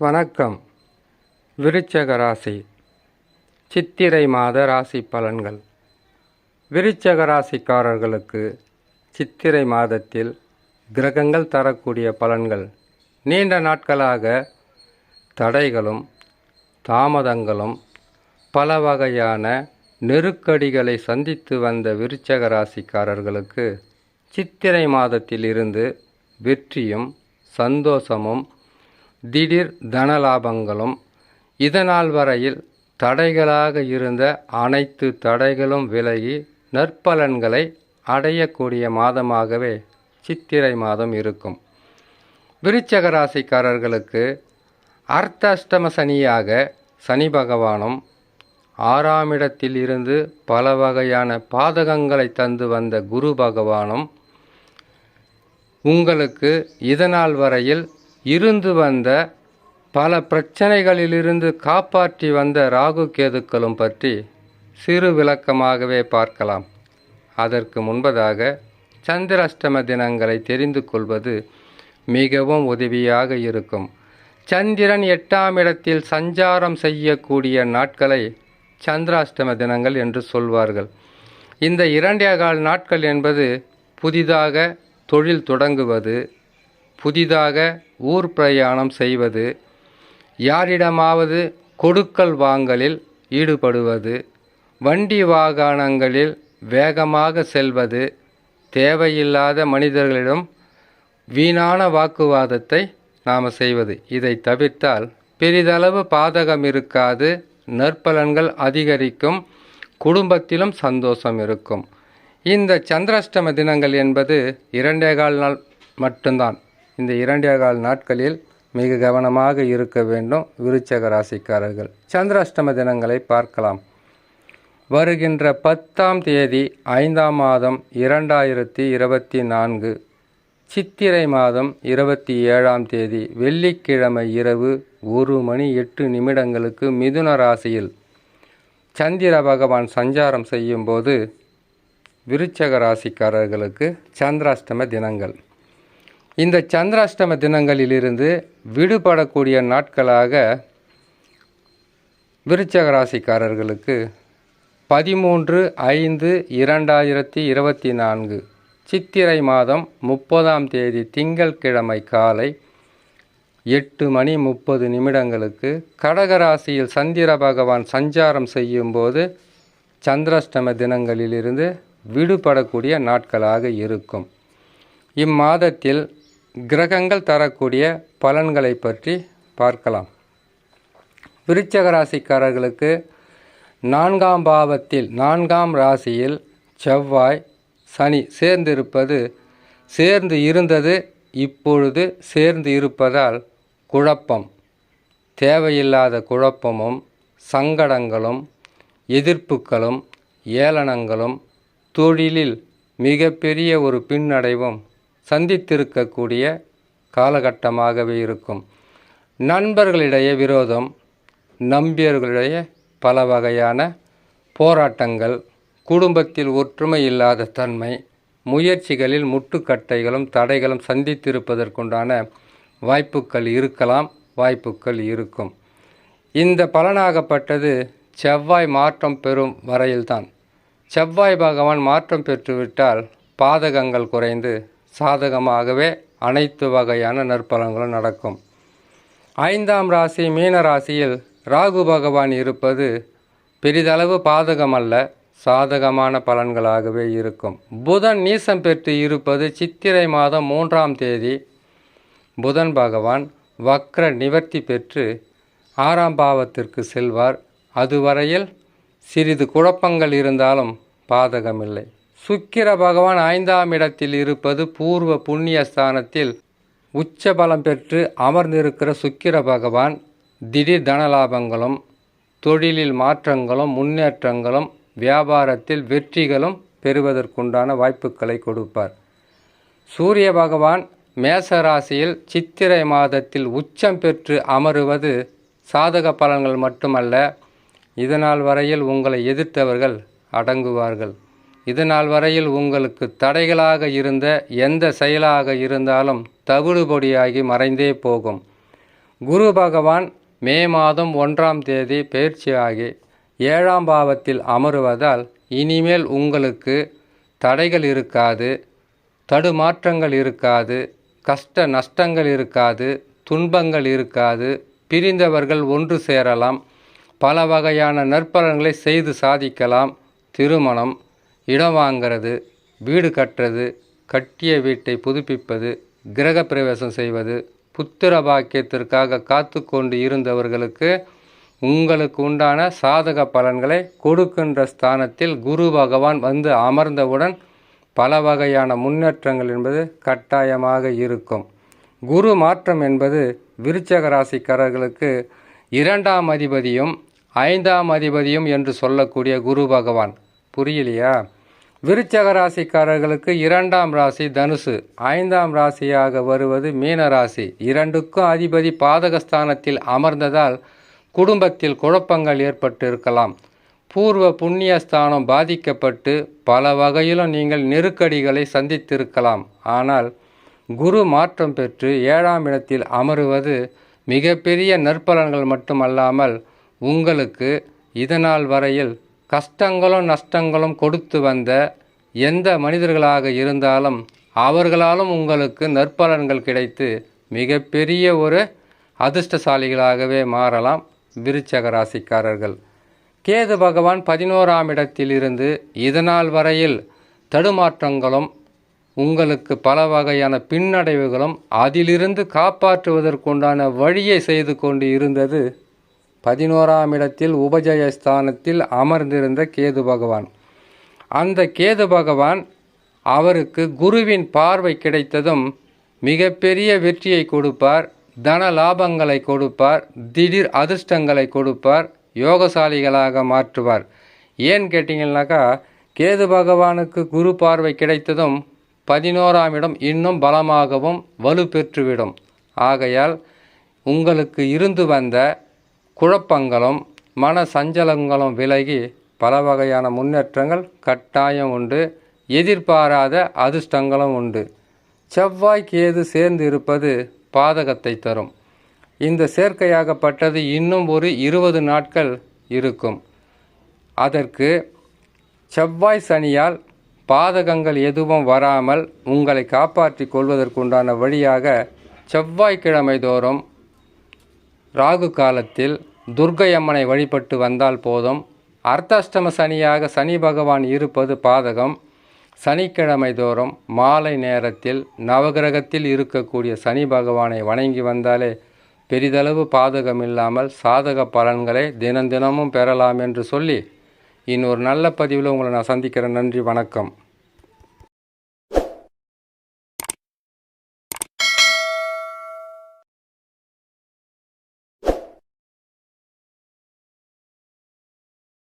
வணக்கம். விருச்சக ராசி. சித்திரை மாத ராசி பலன்கள். விருச்சக ராசிக்காரர்களுக்கு சித்திரை மாதத்தில் கிரகங்கள் தரக்கூடிய பலன்கள். நீண்ட நாட்களாக தடைகளும் தாமதங்களும் பல வகையான நெருக்கடிகளை சந்தித்து வந்த விருச்சக ராசிக்காரர்களுக்கு சித்திரை மாதத்தில் இருந்து வெற்றியும் சந்தோஷமும் திடீர் தனலாபங்களும் இதனால் வரையில் தடைகளாக இருந்த அனைத்து தடைகளும் விலகி நற்பலன்களை அடையக்கூடிய மாதமாகவே சித்திரை மாதம் இருக்கும். விருச்சக ராசிக்காரர்களுக்கு அர்த்தாஷ்டம சனியாக சனி பகவானும் ஆறாம் இடத்தில் இருந்து பல வகையான பாதகங்களை தந்து வந்த குரு பகவானும் உங்களுக்கு இதனால் வரையில் இருந்து வந்த பல பிரச்சனைகளிலிருந்து காப்பாற்றி வந்த ராகு கேதுக்களும் பற்றி சிறு விளக்கமாகவே பார்க்கலாம். அதற்கு முன்பதாக சந்திராஷ்டம தினங்களை தெரிந்து கொள்வது மிகவும் உதவியாக இருக்கும். சந்திரன் எட்டாம் இடத்தில் சஞ்சாரம் செய்யக்கூடிய நாட்களை சந்திராஷ்டம தினங்கள் என்று சொல்வார்கள். இந்த இரண்டே கால் நாட்கள் என்பது புதிதாக தொழில் தொடங்குவது புதிதாக ஊர் பிரயாணம் செய்வது யாரிடமாவது கொடுக்கல் வாங்கலில் ஈடுபடுவது வண்டி வாகனங்களில் வேகமாக செல்வது தேவையில்லாத மனிதர்களிடம் வீணான வாக்குவாதத்தை நாம் செய்வது. இதை தவிர்த்தால் பெரிதளவு பாதகம் இருக்காது நற்பலன்கள் அதிகரிக்கும் குடும்பத்திலும் சந்தோஷம் இருக்கும். இந்த சந்திராஷ்டம தினங்கள் என்பது இரண்டே கால் நாள் மட்டும்தான். இந்த இரண்டே கால் நாட்களில் மிக கவனமாக இருக்க வேண்டும் விருச்சக ராசிக்காரர்கள். சந்திராஷ்டம தினங்களை பார்க்கலாம். வருகின்ற பத்தாம் தேதி ஐந்தாம் மாதம் இரண்டாயிரத்தி இருபத்தி நான்கு. சித்திரை மாதம் இருபத்தி ஏழாம் தேதி வெள்ளிக்கிழமை இரவு ஒரு மணி எட்டு நிமிடங்களுக்கு மிதுன ராசியில். சந்திர பகவான் சஞ்சாரம் செய்யும்போது விருச்சக ராசிக்காரர்களுக்கு சந்திராஷ்டம தினங்கள். இந்த சந்திராஷ்டம தினங்களிலிருந்து விடுபடக்கூடிய நாட்களாக விருச்சக ராசிக்காரர்களுக்கு பதிமூன்று ஐந்து இரண்டாயிரத்தி இருபத்தி நான்கு சித்திரை மாதம் முப்பதாம் தேதி திங்கள்கிழமை காலை எட்டு மணி முப்பது நிமிடங்களுக்கு கடகராசியில் சந்திர பகவான் சஞ்சாரம் செய்யும்போது சந்திராஷ்டம தினங்களிலிருந்து விடுபடக்கூடிய நாட்களாக இருக்கும். இம்மாதத்தில் கிரகங்கள் தரக்கூடிய பலன்களை பற்றி பார்க்கலாம். விருச்சக ராசிக்காரர்களுக்கு நான்காம் பாவத்தில் நான்காம் ராசியில் செவ்வாய் சனி சேர்ந்திருப்பது சேர்ந்து இருந்தது இப்பொழுது சேர்ந்து இருப்பதால் குழப்பம். தேவையில்லாத குழப்பமும் சங்கடங்களும் எதிர்ப்புகளும் ஏளனங்களும் தொழிலில் மிகப்பெரிய ஒரு பின்னடைவும் சந்தித்திருக்கக்கூடிய காலகட்டமாகவே இருக்கும். நண்பர்களிடையே விரோதம் நம்பியர்களிடையே பல வகையான போராட்டங்கள் குடும்பத்தில் ஒற்றுமை இல்லாத தன்மை முயற்சிகளில் முட்டுக்கட்டைகளும் தடைகளும் சந்தித்திருப்பதற்குண்டான வாய்ப்புகள் இருக்கலாம் வாய்ப்புகள் இருக்கும். இந்த பலனாகப்பட்டது செவ்வாய் மாற்றம் பெறும் வரையில்தான். செவ்வாய் பகவான் மாற்றம் பெற்றுவிட்டால் பாதகங்கள் குறைந்து சாதகமாகவே அனைத்து வகையான நற்பலன்களும் நடக்கும். ஐந்தாம் ராசி மீன ராசியில் ராகு பகவான் இருப்பது பெரிதளவு பாதகமல்ல சாதகமான பலன்களாகவே இருக்கும். புதன் நீசம் பெற்று இருப்பது சித்திரை மாதம் மூன்றாம் தேதி. புதன் பகவான் வக்ர நிவர்த்தி பெற்று ஆறாம் பாவத்திற்கு செல்வார். அதுவரையில் சிறிது குழப்பங்கள் இருந்தாலும் பாதகமில்லை. சுக்கிர பகவான் ஐந்தாம் இடத்தில் இருப்பது பூர்வ புண்ணிய ஸ்தானத்தில் உச்ச பலம் பெற்று அமர்ந்திருக்கிற சுக்கிர பகவான் திடீர் தனலாபங்களும் தொழிலில் மாற்றங்களும் முன்னேற்றங்களும் வியாபாரத்தில் வெற்றிகளும் பெறுவதற்குண்டான வாய்ப்புகளை கொடுப்பார். சூரிய பகவான் மேசராசியில் சித்திரை மாதத்தில் உச்சம் பெற்று அமருவது சாதக பலன்கள் மட்டுமல்ல இதனால் வரையில் உங்களை எதிர்த்தவர்கள் அடங்குவார்கள். இதனால் வரையில் உங்களுக்கு தடைகளாக இருந்த எந்த செயலாக இருந்தாலும் தவிடுபொடியாகி மறைந்தே போகும். குரு பகவான் மே மாதம் ஒன்றாம் தேதி பயிற்சியாகி ஏழாம் பாவத்தில் அமருவதால் இனிமேல் உங்களுக்கு தடைகள் இருக்காது தடுமாற்றங்கள் இருக்காது கஷ்ட நஷ்டங்கள் இருக்காது துன்பங்கள் இருக்காது பிரிந்தவர்கள் ஒன்று சேரலாம் பல வகையான நற்பலன்களை செய்து சாதிக்கலாம் திருமணம் இடம் வாங்கிறது வீடு கட்டுறது கட்டிய வீட்டை புதுப்பிப்பது கிரகப்பிரவேசம் செய்வது புத்திர பாக்கியத்திற்காக காத்து கொண்டு இருந்தவர்களுக்கு உங்களுக்கு உண்டான சாதக பலன்களை கொடுக்கின்ற ஸ்தானத்தில் குரு பகவான் வந்து அமர்ந்தவுடன் பல வகையான முன்னேற்றங்கள் என்பது கட்டாயமாக இருக்கும். குரு மாற்றம் என்பது விருச்சக ராசிக்காரர்களுக்கு இரண்டாம் அதிபதியும் ஐந்தாம் அதிபதியும் என்று சொல்லக்கூடிய குரு பகவான். புரியலையா? விருச்சக ராசிக்காரர்களுக்கு இரண்டாம் ராசி தனுசு. ஐந்தாம் ராசியாக வருவது மீன ராசி. இரண்டுக்கும் அதிபதி பாதகஸ்தானத்தில் அமர்ந்ததால் குடும்பத்தில் குழப்பங்கள் ஏற்பட்டு இருக்கலாம் பூர்வ புண்ணியஸ்தானம் பாதிக்கப்பட்டு பல வகையிலும் நீங்கள் நெருக்கடிகளை சந்தித்திருக்கலாம். ஆனால் குரு மாற்றம் பெற்று ஏழாம் இடத்தில் அமருவது மிகப்பெரிய நற்பலன்கள் மட்டுமல்லாமல் உங்களுக்கு இதனால் வரையில் கஷ்டங்களும் நஷ்டங்களும் கொடுத்து வந்த எந்த மனிதர்களாக இருந்தாலும் அவர்களாலும் உங்களுக்கு நற்பலன்கள் கிடைத்து மிகப்பெரிய ஒரு அதிர்ஷ்டசாலிகளாகவே மாறலாம் விருச்சக ராசிக்காரர்கள் கேது பகவான் பதினோராம் இடத்திலிருந்து இதனால் வரையில் தடுமாற்றங்களும் உங்களுக்கு பல வகையான பின்னடைவுகளும் அதிலிருந்து காப்பாற்றுவதற்குண்டான வழியை செய்து கொண்டு இருந்தது பதினோராம் இடத்தில் உபஜயஸ்தானத்தில் அமர்ந்திருந்த கேது பகவான். அந்த கேது பகவான் அவருக்கு குருவின் பார்வை கிடைத்ததும் மிகப்பெரிய வெற்றியை கொடுப்பார் தன லாபங்களை கொடுப்பார் திடீர் அதிர்ஷ்டங்களை கொடுப்பார் யோகசாலிகளாக மாற்றுவார். ஏன் கேட்டிங்கன்னாக்கா கேது பகவானுக்கு குரு பார்வை கிடைத்ததும் பதினோராம் இடம் இன்னும் பலமாகவும் வலு பெற்றுவிடும் ஆகையால் உங்களுக்கு இருந்து வந்த குழப்பங்களும் மன சஞ்சலங்களும் விலகி பல வகையான முன்னேற்றங்கள் கட்டாயம் உண்டு. எதிர்பாராத அதிர்ஷ்டங்களும் உண்டு. செவ்வாய் கேது சேர்ந்து இருப்பது பாதகத்தை தரும். இந்த சேர்க்கையாகப்பட்டது இன்னும் ஒரு இருபது நாட்கள் இருக்கும். அதற்கு செவ்வாய் சனியால் பாதகங்கள் எதுவும் வராமல் உங்களை காப்பாற்றி கொள்வதற்குண்டான வழியாக செவ்வாய்க்கிழமை தோறும் ராகு காலத்தில் துர்க்கை அம்மனை வழிபட்டு வந்தால் போதும். அர்த்தாஷ்டம சனியாக சனி பகவான் இருப்பது பாதகம். சனிக்கிழமை தோறும் மாலை நேரத்தில் நவகிரகத்தில் இருக்கக்கூடிய சனி பகவானை வணங்கி வந்தாலே பெரிதளவு பாதகம் இல்லாமல் சாதக பலன்களை தினம் தினமும் பெறலாம் என்று சொல்லி இன்னொரு நல்ல பதிவில் உங்களை நான் சந்திக்கிறேன். நன்றி வணக்கம்.